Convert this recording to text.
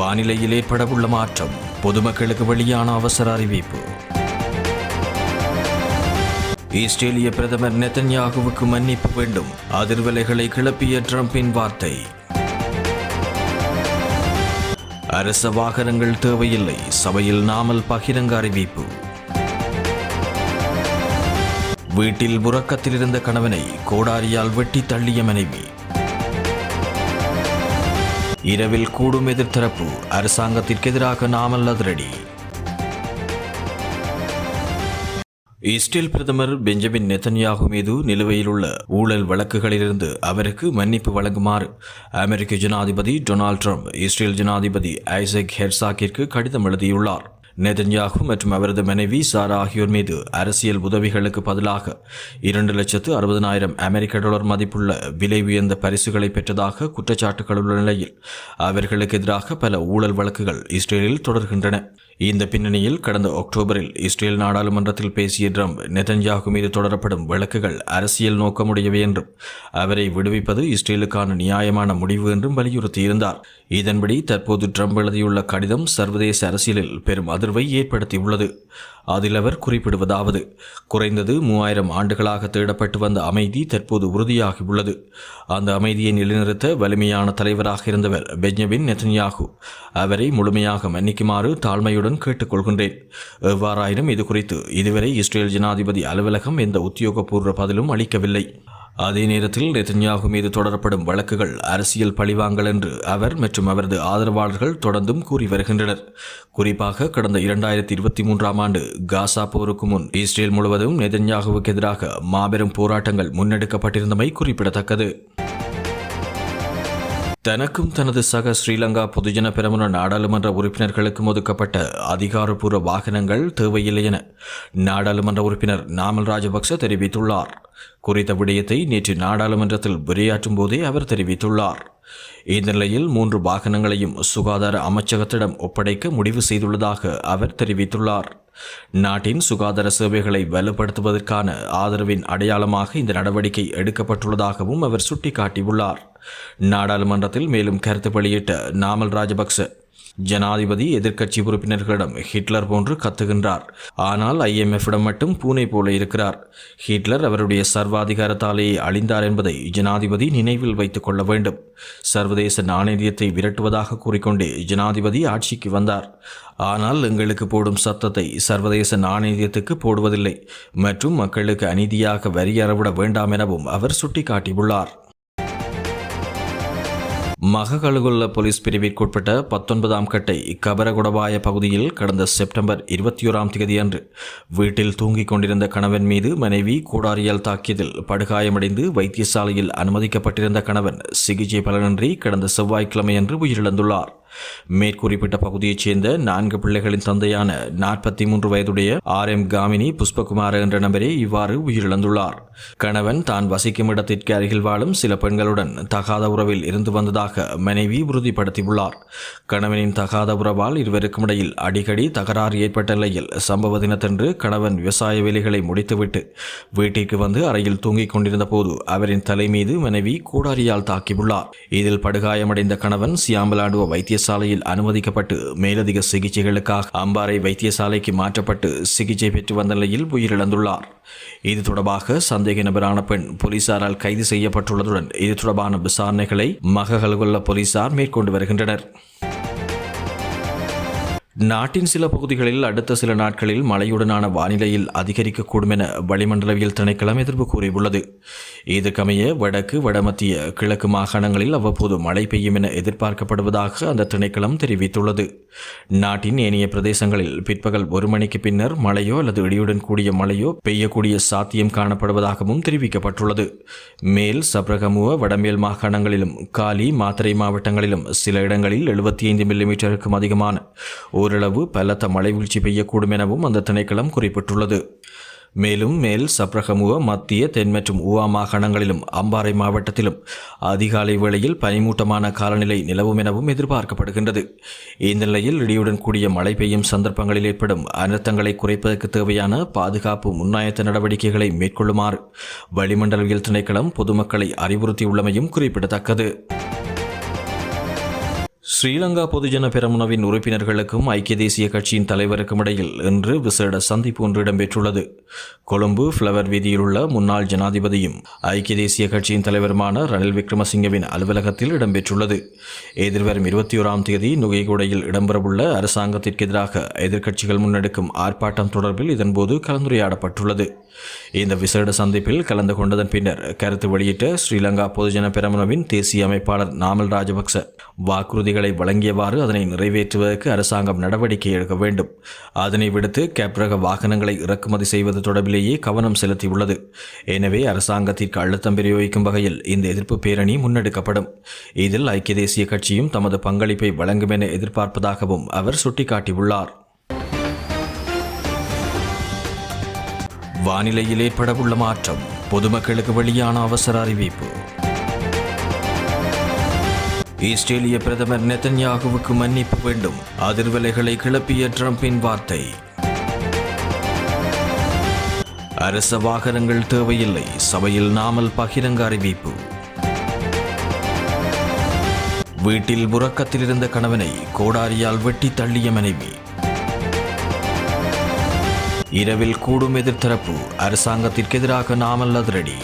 வானிலையில் ஏற்படவுள்ள மாற்றம். பொதுமக்களுக்கு வெளியான அவசர அறிவிப்பு. இஸ்ரேலிய பிரதமர் நெத்தன்யாகுவுக்கு மன்னிப்பு வேண்டும். அதிர்வலைகளை கிளப்பிய டிரம்பின் வார்த்தை. அரச வாகனங்கள் தேவையில்லை. சபையில் நாமல் பகிரங்க அறிவிப்பு. வீட்டில் உறக்கத்தில் இருந்த கணவனை கோடாரியால் வெட்டி தள்ளிய மனைவி. இரவில் கூடும் எதிர்த்தரப்பு அரசாங்கத்திற்கு எதிராக நாமல் அதிரடி. இஸ்ரேல் பிரதமர் பெஞ்சமின் நெத்தன்யாகு மீது நிலுவையில் உள்ள ஊழல் வழக்குகளிலிருந்து அவருக்கு மன்னிப்பு வழங்குமாறு அமெரிக்க ஜனாதிபதி டொனால்ட் ட்ரம்ப் இஸ்ரேல் ஜனாதிபதி ஐசக் ஹெர்சாக்கிற்கு கடிதம் எழுதியுள்ளார். நெதன்யாகு மற்றும் அவரது மனைவி சாரா ஆகியோர் மீது அரசியல் உதவிகளுக்கு பதிலாக இரண்டு லட்சத்து அறுபதனாயிரம் அமெரிக்க டாலர் மதிப்புள்ள விலை உயர்ந்த பரிசுகளை பெற்றதாக குற்றச்சாட்டுகள் உள்ள நிலையில் அவர்களுக்கு எதிராக பல ஊழல் வழக்குகள் இஸ்ரேலில் தொடர்கின்றன. இந்த பின்னணியில் கடந்த அக்டோபரில் இஸ்ரேல் நாடாளுமன்றத்தில் பேசிய ட்ரம்ப் நெதன்யாகு மீது தொடரப்படும் வழக்குகள் அரசியல் நோக்கமுடையவை என்றும் அவரை விடுவிப்பது இஸ்ரேலுக்கான நியாயமான முடிவு என்றும் வலியுறுத்தியிருந்தார். இதன்படி தற்போது ட்ரம்ப் எழுதியுள்ள கடிதம் சர்வதேச அரசியலில் பெரும் அதிர்வை ஏற்படுத்தியுள்ளது. அதில் அவர் குறிப்பிடுவதாவது. குறைந்தது மூவாயிரம் ஆண்டுகளாக தேடப்பட்டு வந்த அமைதி தற்போது உறுதியாகியுள்ளது. அந்த அமைதியை நிலைநிறுத்த வலிமையான தலைவராக இருந்தவர் பெஞ்சமின் நெத்தன்யாகு. அவரை முழுமையாக மன்னிக்குமாறு தாழ்மையுடன் கேட்டுக்கொள்கின்றேன். எவ்வாறாயினும் இது குறித்து இதுவரை இஸ்ரேல் ஜனாதிபதி அலுவலகம் எந்த உத்தியோகபூர்வ பதிலும் அளிக்கவில்லை. அதே நேரத்தில் நெதன்யாகு மீது தொடரப்படும் வழக்குகள் அரசியல் பழிவாங்கல் என்று அவர் மற்றும் அவரது ஆதரவாளர்கள் தொடர்ந்தும் கூறி வருகின்றனர். குறிப்பாக கடந்த இரண்டாயிரத்தி இருபத்தி மூன்றாம் ஆண்டு காசா போருக்கு முன் இஸ்ரேல் முழுவதும் நெதன்யாகுவுக்கு எதிராக மாபெரும் போராட்டங்கள் முன்னெடுக்கப்பட்டிருந்தமை குறிப்பிடத்தக்கது. தனக்கும் தனது சக ஸ்ரீலங்கா பொதுஜன பெரமுன நாடாளுமன்ற உறுப்பினர்களுக்கும் ஒதுக்கப்பட்ட அதிகாரப்பூர்வ வாகனங்கள் தேவையில்லை என நாடாளுமன்ற உறுப்பினர் நாமல் ராஜபக்ச தெரிவித்துள்ளார். குறித்த விடயத்தை நேற்று நாடாளுமன்றத்தில் உரையாற்றும் போதே அவர் தெரிவித்துள்ளார். இந்த நிலையில் மூன்று வாகனங்களையும் சுகாதார அமைச்சகத்திடம் ஒப்படைக்க முடிவு செய்துள்ளதாக அவர் தெரிவித்துள்ளார். நாட்டின் சுகாதார சேவைகளை வலுப்படுத்துவதற்கான ஆதரவின் அடையாளமாக இந்த நடவடிக்கை எடுக்கப்பட்டுள்ளதாகவும் அவர் சுட்டிக்காட்டியுள்ளார். நாடாளுமன்றத்தில் மேலும் கருத்து வெளியிட்ட நாமல் ராஜபக்ச ஜனாதிபதி எதிர்க்கட்சி உறுப்பினர்களிடம் ஹிட்லர் போன்று கத்துகின்றார். ஆனால் ஐஎம்எஃபிடம் மட்டும் பூனை போல இருக்கிறார். ஹிட்லர் அவருடைய சர்வாதிகாரத்தாலேயே அழிந்தார் என்பதை ஜனாதிபதி நினைவில் வைத்துக் கொள்ள வேண்டும். சர்வதேச நாணயத்தை விரட்டுவதாக கூறிக்கொண்டே ஜனாதிபதி ஆட்சிக்கு வந்தார். ஆனால் எங்களுக்கு போடும் சத்தத்தை சர்வதேச நாணயத்துக்கு போடுவதில்லை. மற்றும் மக்களுக்கு அநீதியாக வரி அறவிட வேண்டாம் எனவும் அவர் சுட்டிக்காட்டியுள்ளார். மககழுகுள்ள போலீஸ் பிரிவிற்குட்பட்ட பத்தொன்பதாம் கட்டை கபரகுடவாய பகுதியில் கடந்த செப்டம்பர் இருபத்தி ஓராம் தேதி வீட்டில் தூங்கிக் கொண்டிருந்த கணவன் மீது மனைவி கூடாரியால் தாக்கியதில் படுகாயமடைந்து வைத்தியசாலையில் அனுமதிக்கப்பட்டிருந்த கணவன் சிகிச்சை பலனின்றி கடந்த செவ்வாய்க்கிழமை அன்று உயிரிழந்துள்ளார். மேற்குறிப்பிட்ட பகுதியைச் சேர்ந்த நான்கு பிள்ளைகளின் தந்தையான நாற்பத்தி மூன்று வயதுடைய ஆர் எம் காமினி புஷ்பகுமார் என்ற நபரே இவ்வாறு உயிரிழந்துள்ளார். கணவன் தான் வசிக்கும் இடத்திற்கு அருகில் வாழும் சில பெண்களுடன் தகாத உறவில் இருந்து வந்ததாக மனைவி உறுதிப்படுத்தியுள்ளார். கணவனின் தகாத உறவால் இருவருக்கும் இடையில் அடிக்கடி தகராறு ஏற்பட்ட நிலையில் சம்பவ தினத்தன்று கணவன் விவசாய வேலைகளை முடித்துவிட்டு வீட்டிற்கு வந்து அறையில் தூங்கிக் கொண்டிருந்த போது அவரின் தலை மீது மனைவி கூடாரியால் தாக்கியுள்ளார். இதில் படுகாயமடைந்த கணவன் சியாம்பலாண்டுவ வைத்தியசாலையில் அனுமதிக்கப்பட்டு மேலதிக சிகிச்சைகளுக்காக அம்பாறை வைத்தியசாலைக்கு மாற்றப்பட்டு சிகிச்சை பெற்று வந்த நிலையில் உயிரிழந்துள்ளார். இது தொடர்பாக சந்தேக நபரான பெண் போலீசாரால் கைது செய்யப்பட்டுள்ளதுடன் இது தொடர்பான விசாரணைகளை மககல்கொல்ல போலீசார் மேற்கொண்டு வருகின்றனர். நாட்டின் சில பகுதிகளில் அடுத்த சில நாட்களில் மழையுடனான வானிலையில் அதிகரிக்கக்கூடும் என வளிமண்டலவியல் திணைக்களம் எதிர்ப்பு கூறியுள்ளது. இதற்கமைய வடக்கு வடமத்திய கிழக்கு மாகாணங்களில் அவ்வப்போது மழை பெய்யும் என எதிர்பார்க்கப்படுவதாக அந்த திணைக்களம் தெரிவித்துள்ளது. நாட்டின் ஏனைய பிரதேசங்களில் பிற்பகல் ஒரு மணிக்கு பின்னர் மழையோ அல்லது இடியுடன் கூடிய மழையோ பெய்யக்கூடிய சாத்தியம் காணப்படுவதாகவும் தெரிவிக்கப்பட்டுள்ளது. மேல் சப்ரகமுவ வடமேல் மாகாணங்களிலும் காலி மாத்திரை மாவட்டங்களிலும் சில இடங்களில் எழுபத்தி ஐந்து மில்லிமீட்டருக்கும் அதிகமான ஓரளவு பலத்த மழை வீழ்ச்சி பெய்யக்கூடும் எனவும் அந்த திணைக்களம் குறிப்பிட்டுள்ளது. மேலும் மேல் சப்ரகமுவ மத்திய தென் மற்றும் ஊவா மாகாணங்களிலும் அம்பாறை மாவட்டத்திலும் அதிகாலை வேளையில் பனிமூட்டமான காலநிலை நிலவும் எனவும் எதிர்பார்க்கப்படுகின்றது. இந்த நிலையில் இடியுடன் கூடிய மழை பெய்யும் சந்தர்ப்பங்களில் ஏற்படும் அனர்த்தங்களை குறைப்பதற்கு தேவையான பாதுகாப்பு முன்னாயத்த நடவடிக்கைகளை மேற்கொள்ளுமாறு வளிமண்டலவியல் திணைக்களம் பொதுமக்களை அறிவுறுத்தியுள்ளமையும் குறிப்பிடத்தக்கது. ஸ்ரீலங்கா பொதுஜன பெரமுனவின் உறுப்பினர்களுக்கும் ஐக்கிய தேசிய கட்சியின் தலைவருக்கும் இடையில் இன்று விசேட சந்திப்பு ஒன்று இடம்பெற்றுள்ளது. கொழும்பு ஃப்ளவர் வீதியில் உள்ள முன்னாள் ஜனாதிபதியும் ஐக்கிய தேசிய கட்சியின் தலைவருமான ரணில் விக்ரமசிங்கவின் அலுவலகத்தில் இடம்பெற்றுள்ளது. எதிர்வரும் இருபத்தி ஓராம் தேதி நுகைகூடையில் இடம்பெறவுள்ள அரசாங்கத்திற்கு எதிராக எதிர்க்கட்சிகள் முன்னெடுக்கும் ஆர்ப்பாட்டம் தொடர்பில் இதன்போது கலந்துரையாடப்பட்டுள்ளது. இந்த விசேட சந்திப்பில் கலந்து கொண்டதன் பின்னர் கருத்து வெளியிட்ட ஸ்ரீலங்கா பொதுஜன பெரமுனவின் தேசிய அமைப்பாளர் நாமல் ராஜபக்ச வாக்குறுதிகள் வழங்கியவாறு அதனை நிறைவேற்றுவதற்கு அரசாங்கம் நடவடிக்கை எடுக்க வேண்டும். அதனை விடுத்து கேப்ரக வாகனங்களை இறக்குமதி செய்வது தொடர்பிலேயே கவனம் செலுத்தியுள்ளது. எனவே அரசாங்கத்திற்கு அழுத்தம் பிரயோகிக்கும் வகையில் இந்த எதிர்ப்பு பேரணி முன்னெடுக்கப்படும். இதில் ஐக்கிய தேசிய கட்சியும் தமது பங்களிப்பை வழங்கும் என எதிர்பார்ப்பதாகவும் அவர் சுட்டிக்காட்டியுள்ளார். வானிலையில் ஏற்படவுள்ள மாற்றம் பொதுமக்களுக்கு வெளியான அவசர அறிவிப்பு. இஸ்ரேலிய பிரதமர் நெத்தன்யாகுவுக்கு மன்னிப்பு வேண்டும். அதிர்வலைகளை கிளப்பிய டிரம்பின் வார்த்தை. அரச வாகனங்கள் தேவையில்லை. சபையில் நாமல் பகிரங்க அறிவிப்பு. வீட்டில் உறக்கத்தில் இருந்த கணவனை கோடாரியால் வெட்டி தள்ளிய மனைவி. இரவில் கூடும் எதிர்த்தரப்பு. அரசாங்கத்திற்கு எதிராக நாமல் அதிரடி.